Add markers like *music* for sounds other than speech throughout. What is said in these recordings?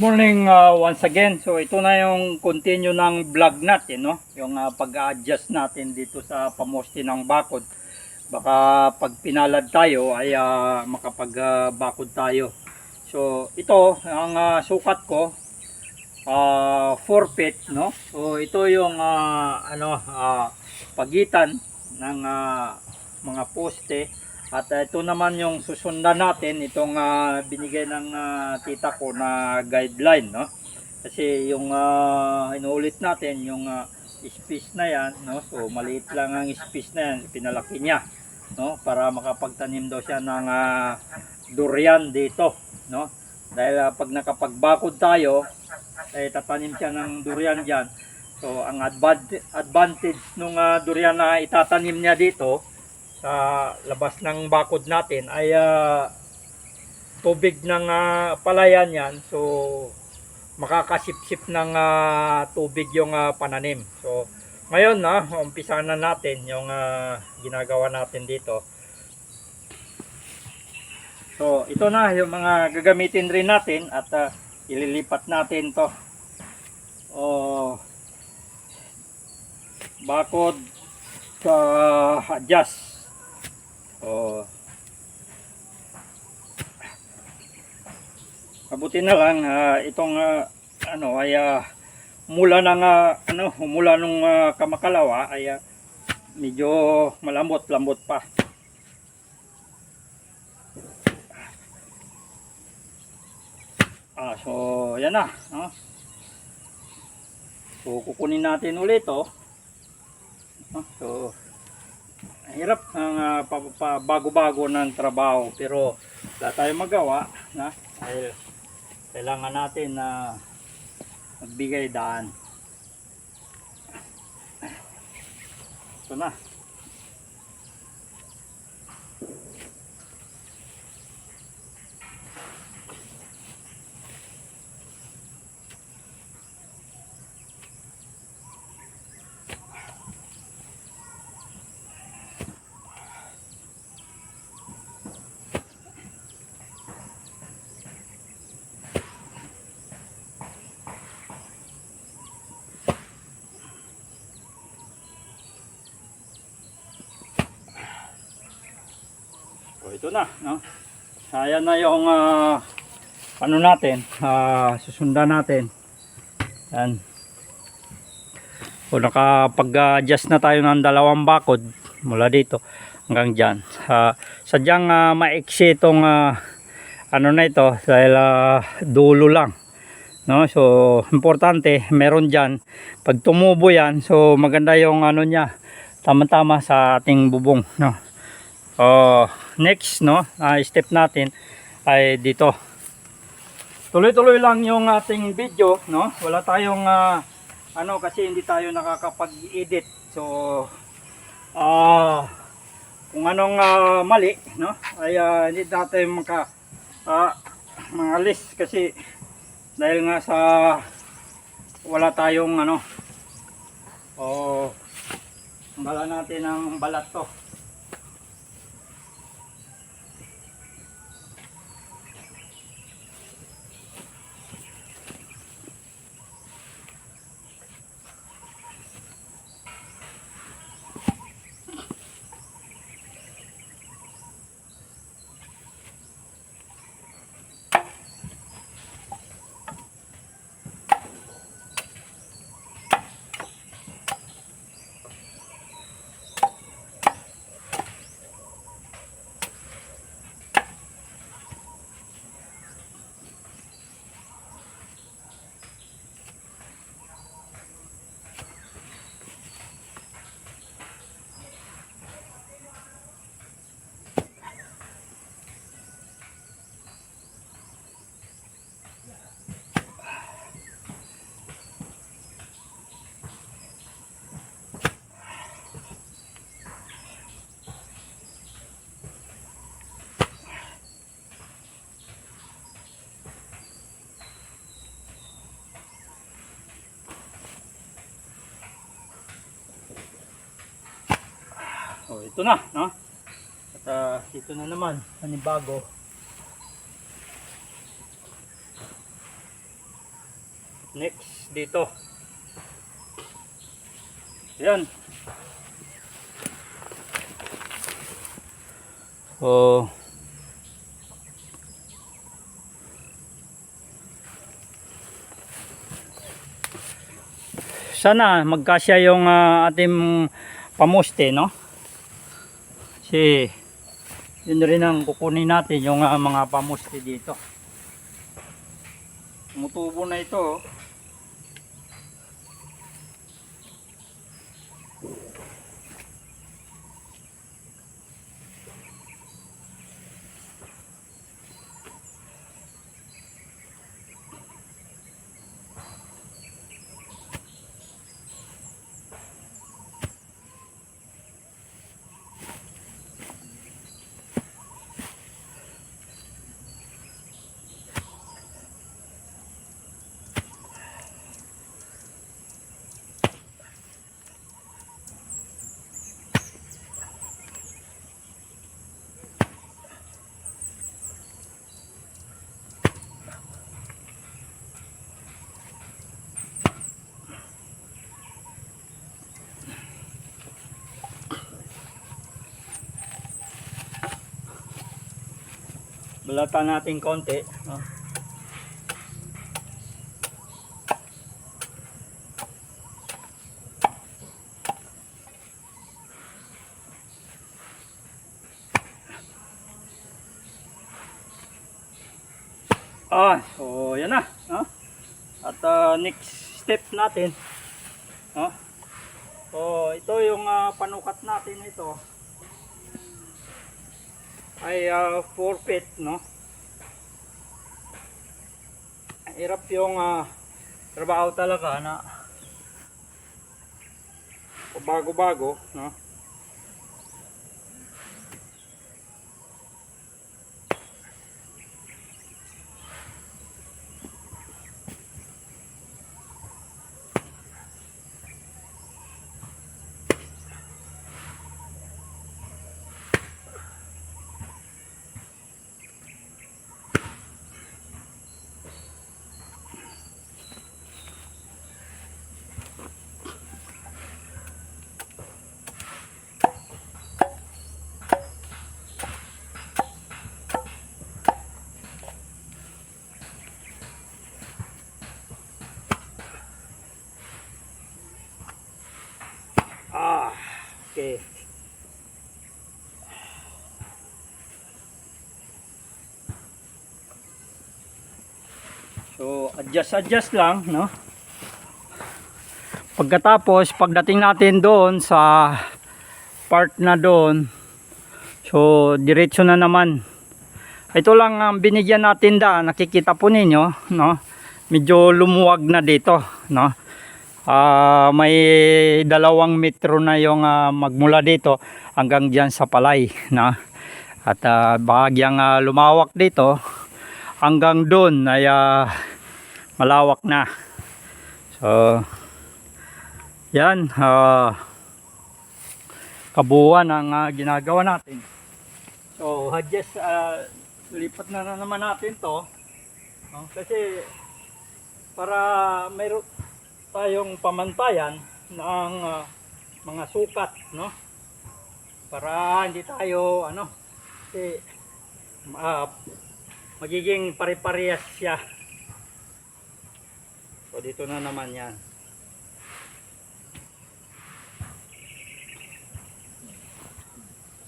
morning uh, once again. So ito na yung continue ng vlog natin, no? Yung uh, pag-adjust natin dito sa pamoste ng bakod. Baka pag pinalad tayo ay uh, makapag-bakod tayo. So ito ang uh, sukat ko uh, 4 feet, no? So ito yung uh, ano uh, pagitan ng uh, mga poste at uh, ito naman yung susundan natin, itong ah, binigay ng ah, tita ko na guideline, no? Kasi yung uh, inuulit natin, yung ah, space na yan, no? So maliit lang ang space na yan, pinalaki niya, no? Para makapagtanim daw siya ng ah, durian dito, no? Dahil ah, pag nakapagbakod tayo, eh tatanim siya ng durian diyan. So ang advan- advantage nung ah, durian na itatanim niya dito, sa labas ng bakod natin ay ah, tubig ng ah, palayan yan. So makakasipsip ng ah, tubig yung ah, pananim. So ngayon na umpisa na natin yung ah, ginagawa natin dito. So ito na yung mga gagamitin rin natin at ah, ililipat natin to. Oh bakod sa adjust Oh. Mabuti na lang ah, itong ah, ano ay ah, mula ng ah, ano mula nung ah, kamakalawa ay ah, medyo malambot-lambot pa. Ah, so yan na, no? So kukunin natin ulit oh. No? So hirap ang uh, bago-bago ng trabaho pero wala tayong magawa na? Dahil kailangan natin na magbigay daan. Ito na So ito na, no? Ayan na yung ah, ano natin, ah, susundan natin. Yan. O nakapag-adjust na tayo ng dalawang bakod mula dito hanggang dyan. Ah, sadyang ah, maiksi itong ah, ano na ito dahil ah, dulo lang. No? So, importante, meron dyan. Pag tumubo yan, so maganda yung ano niya, tama-tama sa ating bubong. No? Oh, next no, ah, step natin ay dito. Tuloy-tuloy lang yung ating video, no? Wala tayong ah, ano kasi hindi tayo nakakapag-edit. So ah kung anong ah, mali, no? Ay ah, hindi natin maka ah, mga list kasi dahil nga sa wala tayong ano oh bala natin ang balat to ito na, no? At ah, ito na naman, panibago. Next dito. Yan. Oh. Sana magkasya yung ah, ating pamuste, no? Kasi yun rin ang kukunin natin yung ah, mga pamuste dito. Tumutubo na ito. oh. Balatan natin konti. no? Ah, so yan na. No? At ah, next step natin. No? So ito yung ah, panukat natin ito ay uh, forfeit no? Hirap yung ah, trabaho talaga na bago-bago no ah okay So, adjust-adjust lang, no? Pagkatapos, pagdating natin doon sa part na doon, so, diretso na naman. Ito lang ang binigyan natin da, nakikita po ninyo, no? Medyo lumuwag na dito, no? Ah, may dalawang metro na yung ah, magmula dito hanggang diyan sa palay, *laughs* no? At ah, bahagyang ah, lumawak dito hanggang doon ay ah, malawak na. So, yan, ah, kabuuan ang ah, ginagawa natin. So, adjust, ah, lipat na, na naman natin to. No? Kasi, para mayroon tayong pamantayan ng ah, mga sukat, no? Para hindi tayo, ano, kasi, ah, magiging pare-parehas siya. So dito na naman yan.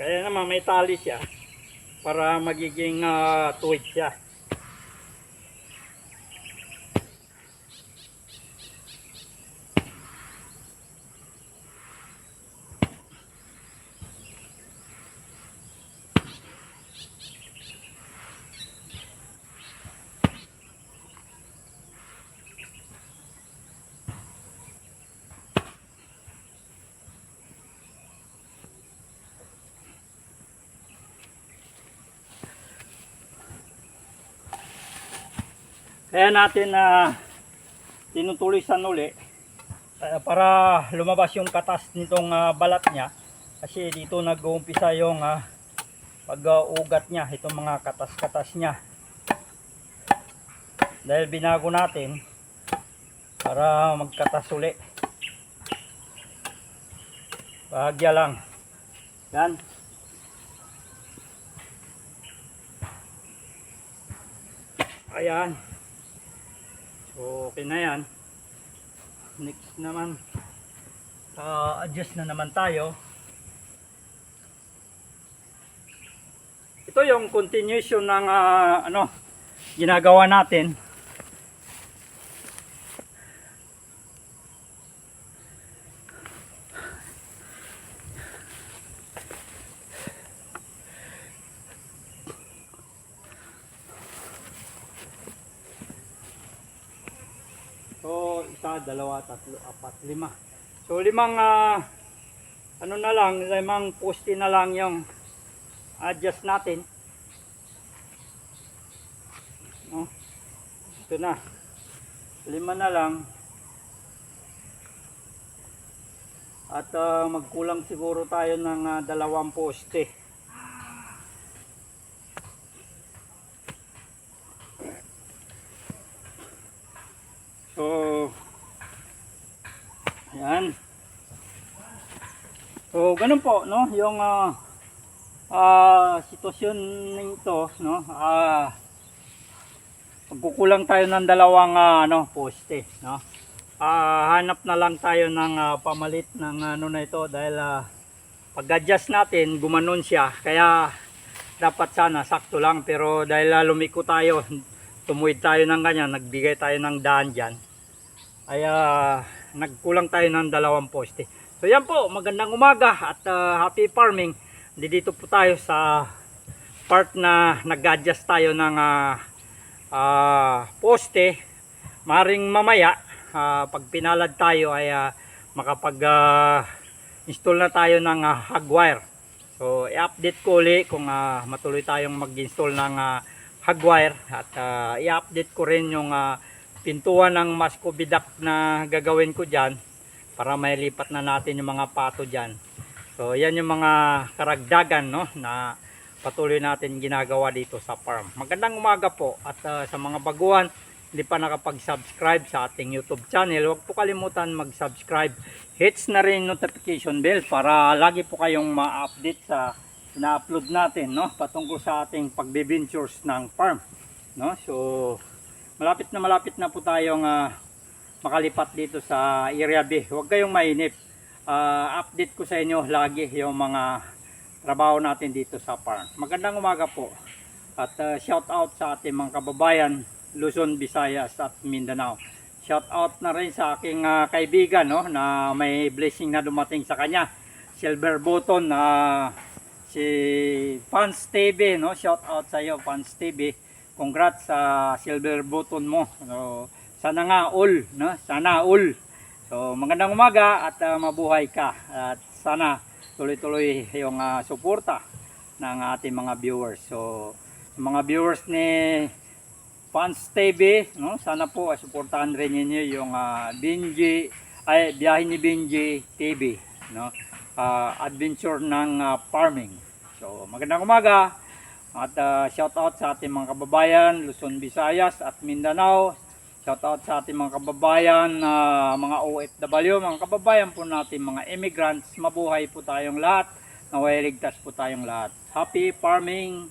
Kaya naman may tali siya para magiging uh, tuwid siya. Kaya natin na tinutulisan uli uh, para lumabas yung katas nitong ah, balat niya kasi dito nag-uumpisa yung ah, pag-ugat niya itong mga katas-katas niya dahil binago natin para magkatasuli. Bahagya lang. Yan. Ayan. Okay na yan. Next naman. Uh, adjust na naman tayo. Ito yung continuation ng ah, ano ginagawa natin. So, isa, dalawa, tatlo, apat, lima. So, limang, ah, ano na lang, limang poste na lang yung adjust natin. No? Ito na. Lima na lang. At ah, magkulang siguro tayo ng ah, dalawang poste. So, yan. So, ganun po, no? Yung ah, ah sitwasyon nito, no? Ah, magkukulang tayo ng dalawang ah, ano, poste, no? Ah, hanap na lang tayo ng ah, pamalit ng ano na ito dahil ah, pag-adjust natin, gumanon siya. Kaya dapat sana sakto lang pero dahil ah, lumiko tayo, tumuwid tayo ng ganyan, nagbigay tayo ng daan diyan. Ay ah, nagkulang tayo ng dalawang poste. So yan po, magandang umaga at ah, happy farming. Dito po tayo sa part na nag-adjust tayo ng ah, ah, poste. Maring mamaya, ah, pag pinalad tayo ay ah, makapag ah, install na tayo ng ah, hog wire. So i-update ko uli kung ah, matuloy tayong mag-install ng ah, hog wire at ah, i-update ko rin yung ah, pintuan ng mascovidac na gagawin ko dyan para may lipat na natin yung mga pato dyan. So yan yung mga karagdagan no, na patuloy natin ginagawa dito sa farm. Magandang umaga po at ah, sa mga baguhan hindi pa nakapag-subscribe sa ating YouTube channel, huwag po kalimutan mag-subscribe. Hits na rin notification bell para lagi po kayong ma-update sa na-upload natin no patungkol sa ating pagbibintures ng farm no so malapit na malapit na po tayong ah, makalipat dito sa area B. Huwag kayong mainip. Ah, update ko sa inyo lagi yung mga trabaho natin dito sa farm. Magandang umaga po. At ah, shout out sa ating mga kababayan Luzon, Visayas at Mindanao. Shout out na rin sa aking ah, kaibigan no na may blessing na dumating sa kanya. Silver button na si Fans TV no. Shout out sa iyo Fans TV. Congrats sa silver button mo. So, sana nga all, no? Sana all. So, magandang umaga at ah, mabuhay ka. At sana tuloy-tuloy yung ah, suporta ng ating mga viewers. So, mga viewers ni Fans TV, no? Sana po ay suportahan rin ninyo yung ah, Binji ay biyahe ni Binji TV, no? Ah, adventure ng ah, farming. So, magandang umaga. At uh, shout out sa ating mga kababayan Luzon, Visayas at Mindanao. Shout out sa ating mga kababayan ah, mga OFW, mga kababayan po natin mga immigrants. Mabuhay po tayong lahat. Naway ligtas po tayong lahat. Happy farming